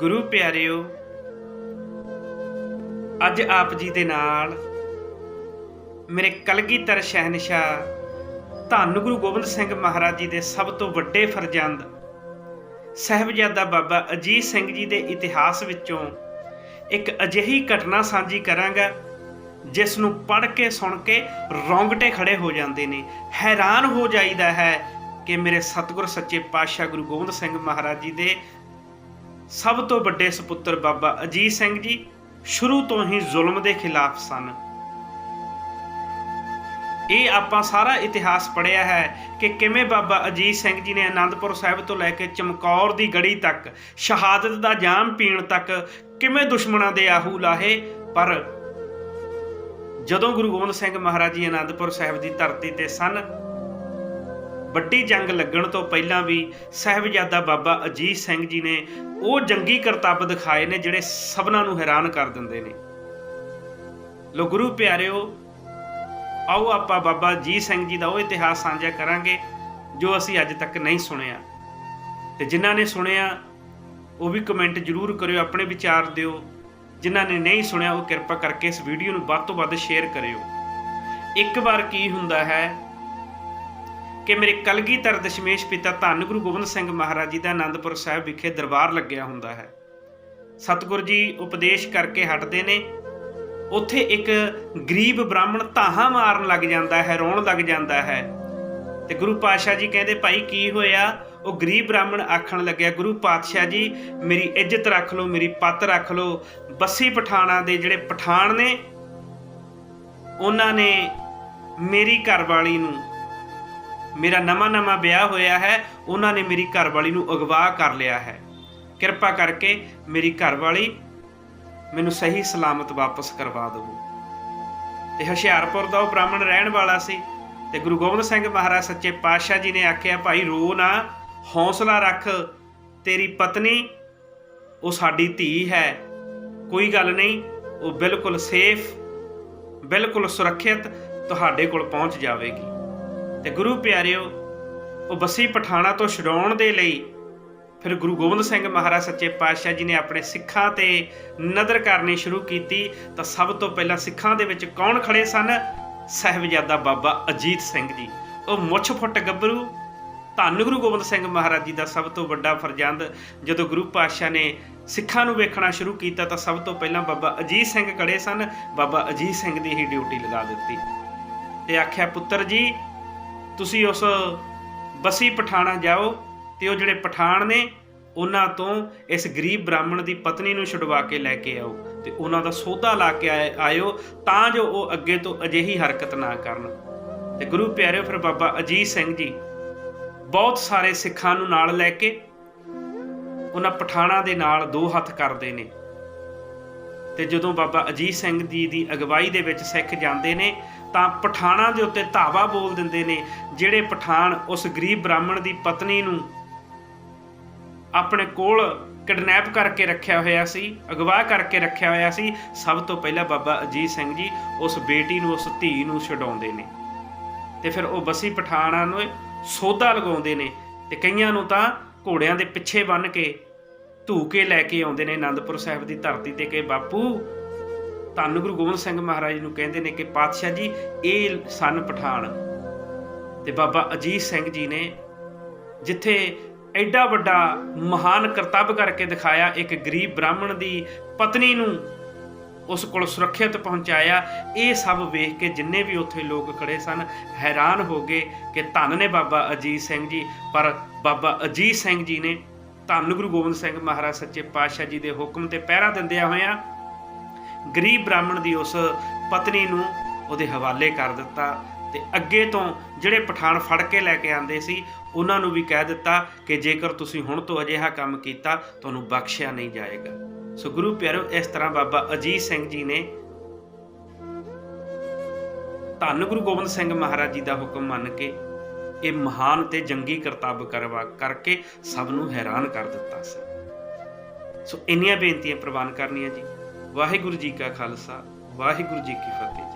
ਗੁਰੂ ਪਿਆਰਿਓ, ਅੱਜ ਆਪ ਜੀ ਦੇ ਨਾਲ ਮੇਰੇ ਕਲਗੀਧਰ ਸ਼ਹਿਨशाह ਧੰਨ ਗੁਰੂ ਗੋਬਿੰਦ ਸਿੰਘ ਮਹਾਰਾਜ ਜੀ ਦੇ ਸਭ ਤੋਂ ਵੱਡੇ ਫਰਜ਼ੰਦ ਸਹਿਬਜ਼ਾਦਾ ਬਾਬਾ ਅਜੀਤ ਸਿੰਘ ਜੀ ਦੇ ਇਤਿਹਾਸ ਵਿੱਚੋਂ ਇੱਕ ਅਜਿਹੀ ਘਟਨਾ ਸਾਂਝੀ ਕਰਾਂਗਾ, ਜਿਸ ਨੂੰ ਪੜ੍ਹ ਕੇ, ਸੁਣ ਕੇ ਰੌਂਗਟੇ ਖੜੇ ਹੋ ਜਾਂਦੇ ਨੇ। ਹੈਰਾਨ ਹੋ ਜਾਈਦਾ ਹੈ ਕਿ ਮੇਰੇ ਸਤਿਗੁਰ ਸੱਚੇ ਪਾਤਸ਼ਾਹ ਗੁਰੂ ਗੋਬਿੰਦ ਸਿੰਘ ਮਹਾਰਾਜ ਜੀ ਦੇ ਸਭ ਤੋਂ ਵੱਡੇ ਸੁਪੁੱਤਰ ਬਾਬਾ ਅਜੀਤ ਸਿੰਘ ਜੀ ਸ਼ੁਰੂ ਤੋਂ ਹੀ ਜ਼ੁਲਮ ਦੇ ਖਿਲਾਫ ਸਨ। ਇਹ ਆਪਾਂ ਸਾਰਾ ਇਤਿਹਾਸ ਪੜ੍ਹਿਆ ਹੈ ਕਿ ਕਿਵੇਂ ਬਾਬਾ ਅਜੀਤ ਸਿੰਘ ਜੀ ਨੇ ਆਨੰਦਪੁਰ ਸਾਹਿਬ ਤੋਂ ਲੈ ਕੇ ਚਮਕੌਰ ਦੀ ਗੜੀ ਤੱਕ, ਸ਼ਹਾਦਤ ਦਾ ਜਾਮ ਪੀਣ ਤੱਕ ਕਿਵੇਂ ਦੁਸ਼ਮਣਾਂ ਦੇ ਆਹੂ ਲਾਹੇ, ਪਰ ਜਦੋਂ ਗੁਰੂ ਗੋਬਿੰਦ ਸਿੰਘ ਮਹਾਰਾਜ ਜੀ ਆਨੰਦਪੁਰ ਸਾਹਿਬ ਦੀ ਧਰਤੀ ਤੇ ਸਨ ਵੱਡੀ ਜੰਗ ਲੱਗਣ ਤੋਂ ਪਹਿਲਾਂ ਵੀ ਸਹਿਬਜ਼ਾਦਾ ਬਾਬਾ ਅਜੀਤ ਸਿੰਘ ਜੀ ਨੇ ਉਹ ਜੰਗੀ ਕਰਤੱਵ ਦਿਖਾਏ ਨੇ ਜਿਹੜੇ ਸਭਨਾਂ ਨੂੰ ਹੈਰਾਨ ਕਰ ਦਿੰਦੇ ਨੇ। ਲੋ ਗੁਰੂ ਪਿਆਰਿਓ, ਆਓ ਆਪਾਂ ਬਾਬਾ ਅਜੀਤ ਸਿੰਘ ਜੀ ਦਾ ਉਹ ਇਤਿਹਾਸ ਸਾਂਝਾ ਕਰਾਂਗੇ ਜੋ ਅਸੀਂ ਅੱਜ ਤੱਕ ਨਹੀਂ ਸੁਣਿਆ। ਤੇ ਜਿਨ੍ਹਾਂ ਨੇ ਸੁਣਿਆ, ਉਹ ਵੀ ਕਮੈਂਟ ਜ਼ਰੂਰ ਕਰਿਓ, ਆਪਣੇ ਵਿਚਾਰ ਦਿਓ। ਜਿਨ੍ਹਾਂ ਨੇ ਨਹੀਂ ਸੁਣਿਆ, ਉਹ ਕਿਰਪਾ ਕਰਕੇ ਇਸ ਵੀਡੀਓ ਨੂੰ ਵੱਧ ਤੋਂ ਵੱਧ ਸ਼ੇਅਰ ਕਰਿਓ। ਇੱਕ ਵਾਰ ਕੀ ਹੁੰਦਾ ਹੈ ਕਿ ਮੇਰੇ ਕਲਗੀਧਰ ਦਸ਼ਮੇਸ਼ ਪਿਤਾ ਧੰਨ ਗੁਰੂ ਗੋਬਿੰਦ ਸਿੰਘ ਮਹਾਰਾਜ ਜੀ ਦਾ ਆਨੰਦਪੁਰ ਸਾਹਿਬ ਵਿਖੇ ਦਰਬਾਰ ਲੱਗਿਆ ਹੁੰਦਾ ਹੈ। ਸਤਿਗੁਰ ਜੀ ਉਪਦੇਸ਼ ਕਰਕੇ ਹਟਦੇ ਨੇ। ਉੱਥੇ ਇੱਕ ਗਰੀਬ ਬ੍ਰਾਹਮਣ ਧਾਹਾਂ ਮਾਰਨ ਲੱਗ ਜਾਂਦਾ ਹੈ, ਰੋਣ ਲੱਗ ਜਾਂਦਾ ਹੈ। ਤੇ ਗੁਰੂ ਪਾਤਸ਼ਾਹ ਜੀ ਕਹਿੰਦੇ, ਭਾਈ, ਕੀ ਹੋਇਆ? ਉਹ ਗਰੀਬ ਬ੍ਰਾਹਮਣ ਆਖਣ ਲੱਗਿਆ, ਗੁਰੂ ਪਾਤਸ਼ਾਹ ਜੀ, ਮੇਰੀ ਇੱਜ਼ਤ ਰੱਖ ਲਓ, ਮੇਰੀ ਪੱਤ ਰੱਖ ਲਓ। ਬੱਸੀ ਪਠਾਣਾ ਦੇ ਜਿਹੜੇ ਪਠਾਨ ਨੇ, ਉਹਨਾਂ ਨੇ ਮੇਰੀ ਘਰਵਾਲੀ ਨੂੰ ਮੇਰਾ ਨਵਾਂ ਨਵਾਂ ਵਿਆਹ ਹੋਇਆ ਹੈ, ਉਹਨਾਂ ਨੇ ਮੇਰੀ ਘਰਵਾਲੀ ਨੂੰ ਅਗਵਾ ਕਰ ਲਿਆ ਹੈ। ਕਿਰਪਾ ਕਰਕੇ ਮੇਰੀ ਘਰਵਾਲੀ ਮੈਨੂੰ ਸਹੀ ਸਲਾਮਤ ਵਾਪਸ ਕਰਵਾ ਦਿਵੋ। ਤੇ ਹੁਸ਼ਿਆਰਪੁਰ ਦਾ ਉਹ ਬ੍ਰਾਹਮਣ ਰਹਿਣ ਵਾਲਾ ਸੀ ਤੇ ਗੁਰੂ ਗੋਬਿੰਦ ਸਿੰਘ ਮਹਾਰਾਜ ਸੱਚੇ ਪਾਤਸ਼ਾਹ ਜੀ ਨੇ ਆਖਿਆ, ਭਾਈ, ਰੋ ਨਾ, ਹੌਸਲਾ ਰੱਖ, ਤੇਰੀ ਪਤਨੀ, ਉਹ ਸਾਡੀ ਧੀ ਹੈ। ਕੋਈ ਗੱਲ ਨਹੀਂ, ਉਹ ਬਿਲਕੁਲ ਸੇਫ, ਬਿਲਕੁਲ ਸੁਰੱਖਿਅਤ ਤੁਹਾਡੇ ਕੋਲ ਪਹੁੰਚ ਜਾਵੇਗੀ। ਤੇ ਗੁਰੂ ਪਿਆਰਿਓ, ਉਹ ਬੱਸੀ ਪਠਾਣਾ ਤੋਂ ਛਡਾਉਣ ਦੇ ਲਈ ਫਿਰ ਗੁਰੂ ਗੋਬਿੰਦ ਸਿੰਘ ਮਹਾਰਾਜ ਸੱਚੇ ਪਾਤਸ਼ਾਹ ਜੀ ਨੇ ਆਪਣੇ ਸਿੱਖਾਂ ਤੇ ਨਦਰ ਕਰਨੀ ਸ਼ੁਰੂ ਕੀਤੀ, ਤਾਂ ਸਭ ਤੋਂ ਪਹਿਲਾਂ ਸਿੱਖਾਂ ਦੇ ਵਿੱਚ ਕੌਣ ਖੜੇ ਸਨ? ਸਹਿਬਜ਼ਾਦਾ ਬਾਬਾ ਅਜੀਤ ਸਿੰਘ ਜੀ। ਉਹ ਮੁੱਛ ਫੁੱਟ ਗੱਭਰੂ, ਧੰਨ ਗੁਰੂ ਗੋਬਿੰਦ ਸਿੰਘ ਮਹਾਰਾਜ ਜੀ ਦਾ ਸਭ ਤੋਂ ਵੱਡਾ ਫਰਜ਼ੰਦ। ਜਦੋਂ ਗੁਰੂ ਪਾਤਸ਼ਾਹ ਨੇ ਸਿੱਖਾਂ ਨੂੰ ਵੇਖਣਾ ਸ਼ੁਰੂ ਕੀਤਾ, ਤਾਂ ਸਭ ਤੋਂ ਪਹਿਲਾਂ ਬਾਬਾ ਅਜੀਤ ਸਿੰਘ ਖੜੇ ਸਨ। ਬਾਬਾ ਅਜੀਤ ਸਿੰਘ ਦੀ ਹੀ ਡਿਊਟੀ ਲਗਾ ਦਿੱਤੀ। ਤੇ ਆਖਿਆ, ਪੁੱਤਰ ਜੀ ਤੁਸੀਂ ਉਸ ਬਸੀ ਪਠਾਣਾ ਜਾਓ ਤੇ ਉਹ ਜਿਹੜੇ ਪਠਾਣ ਨੇ, ਉਹਨਾਂ ਤੋਂ ਇਸ ਗਰੀਬ ਬ੍ਰਾਹਮਣ ਦੀ ਪਤਨੀ ਨੂੰ ਛੁਡਵਾ ਕੇ ਲੈ ਕੇ ਆਓ ਤੇ ਉਹਨਾਂ ਦਾ ਸੌਦਾ ਲਾ ਕੇ ਆਏ- ਆਇਓ ਤਾਂ ਜੋ ਉਹ ਅੱਗੇ ਤੋਂ ਅਜਿਹੀ ਹਰਕਤ ਨਾ ਕਰਨ। ਤੇ ਗੁਰੂ ਪਿਆਰਿਓ, ਫਿਰ ਬਾਬਾ ਅਜੀਤ ਸਿੰਘ ਜੀ ਬਹੁਤ ਸਾਰੇ ਸਿੱਖਾਂ ਨੂੰ ਨਾਲ ਲੈ ਕੇ ਉਹਨਾਂ ਪਠਾਣਾ ਦੇ ਨਾਲ ਦੋ ਹੱਥ ਕਰਦੇ ਨੇ। ਤੇ ਜਦੋਂ ਬਾਬਾ ਅਜੀਤ ਸਿੰਘ ਜੀ ਦੀ ਅਗਵਾਈ ਦੇ ਵਿੱਚ ਸਿੱਖ ਜਾਂਦੇ ਨੇ, ਤਾਂ ਪਠਾਣਾ ਦੇ ਉੱਤੇ ਧਾਵਾ ਬੋਲ ਦਿੰਦੇ ਨੇ, ਜਿਹੜੇ ਪਠਾਨ ਉਸ ਗਰੀਬ ਬ੍ਰਾਹਮਣ ਦੀ ਪਤਨੀ ਨੂੰ ਆਪਣੇ ਕੋਲ ਕਿਡਨੈਪ ਕਰਕੇ ਰੱਖਿਆ ਹੋਇਆ ਸੀ, ਅਗਵਾ ਕਰਕੇ ਰੱਖਿਆ ਹੋਇਆ ਸੀ, ਸਭ ਤੋਂ ਪਹਿਲਾਂ ਬਾਬਾ ਅਜੀਤ ਸਿੰਘ ਜੀ ਉਸ ਬੇਟੀ ਨੂੰ, ਉਸ ਧੀ ਨੂੰ ਛਡਾਉਂਦੇ ਨੇ। ਤੇ ਫਿਰ ਉਹ ਬਸੀ ਪਠਾਣਾ ਨੂੰ ਸੋਧਾ ਲਗਾਉਂਦੇ ਨੇ ਤੇ ਕਈਆਂ ਨੂੰ ਤਾਂ ਘੋੜਿਆਂ ਦੇ ਪਿੱਛੇ ਬੰਨ ਕੇ ਧੂ ਕੇ ਲੈ ਕੇ ਆਉਂਦੇ ਨੇ ਆਨੰਦਪੁਰ ਸਾਹਿਬ ਦੀ ਧਰਤੀ ਤੇ ਕਿ ਬਾਪੂ, ਧੰਨ ਗੁਰੂ ਗੋਬਿੰਦ ਸਿੰਘ ਮਹਾਰਾਜ ਨੂੰ ਕਹਿੰਦੇ ਨੇ ਕਿ ਪਾਤਸ਼ਾਹ ਜੀ, ਇਹ ਸਨ ਪਠਾਨ। ਤੇ ਬਾਬਾ ਅਜੀਤ ਸਿੰਘ ਜੀ ਨੇ ਜਿੱਥੇ ਐਡਾ ਵੱਡਾ ਮਹਾਨ ਕਰਤੱਵ ਕਰਕੇ ਦਿਖਾਇਆ, ਇੱਕ ਗਰੀਬ ਬ੍ਰਾਹਮਣ ਦੀ ਪਤਨੀ ਨੂੰ ਉਸ ਕੋਲ ਸੁਰੱਖਿਅਤ ਪਹੁੰਚਾਇਆ, ਇਹ ਸਭ ਵੇਖ ਕੇ ਜਿੰਨੇ ਵੀ ਉੱਥੇ ਲੋਕ ਖੜੇ ਸਨ, ਹੈਰਾਨ ਹੋ ਗਏ ਕਿ ਧੰਨ ਨੇ ਬਾਬਾ ਅਜੀਤ ਸਿੰਘ ਜੀ। ਪਰ ਬਾਬਾ ਅਜੀਤ ਸਿੰਘ ਜੀ ਨੇ ਧੰਨ ਗੁਰੂ ਗੋਬਿੰਦ ਸਿੰਘ ਮਹਾਰਾਜ ਸੱਚੇ ਪਾਤਸ਼ਾਹ ਜੀ ਦੇ ਹੁਕਮ ਤੇ ਪਹਿਰਾ ਦਿੰਦਿਆਂ ਹੋਇਆਂ ਗਰੀਬ ਬ੍ਰਾਹਮਣ ਦੀ ਉਸ ਪਤਨੀ ਨੂੰ ਉਹਦੇ ਹਵਾਲੇ ਕਰ ਦਿੱਤਾ ਤੇ ਅੱਗੇ ਤੋਂ ਜਿਹੜੇ ਪਠਾਨ ਫੜ ਕੇ ਲੈ ਕੇ ਆਂਦੇ ਸੀ, ਉਹਨਾਂ ਨੂੰ ਵੀ ਕਹਿ ਦਿੱਤਾ ਕਿ ਜੇਕਰ ਤੁਸੀਂ ਹੁਣ ਤੋਂ ਅਜਿਹਾ ਕੰਮ ਕੀਤਾ, ਤੁਹਾਨੂੰ ਬਖਸ਼ਿਆ ਨਹੀਂ ਜਾਏਗਾ। ਸੋ ਗੁਰੂ ਪਿਆਰੋ, ਇਸ ਤਰ੍ਹਾਂ ਬਾਬਾ ਅਜੀਤ ਸਿੰਘ ਜੀ ਨੇ ਧੰਨ ਗੁਰੂ ਗੋਬਿੰਦ ਸਿੰਘ ਮਹਾਰਾਜ ਜੀ ਦਾ ਹੁਕਮ ਮੰਨ ਕੇ ਇਹ ਮਹਾਨ ਤੇ ਜੰਗੀ ਕਰਤੱਵ ਕਰਵਾ ਕਰਕੇ ਸਭ ਨੂੰ ਹੈਰਾਨ ਕਰ ਦਿੱਤਾ ਸੀ। ਸੋ ਇੰਨੀਆਂ ਬੇਨਤੀਆਂ ਪ੍ਰਵਾਨ ਕਰਨੀਆਂ ਜੀ। ਵਾਹਿਗੁਰੂ ਜੀ ਕਾ ਖਾਲਸਾ, ਵਾਹਿਗੁਰੂ ਜੀ ਕੀ ਫਤਿਹ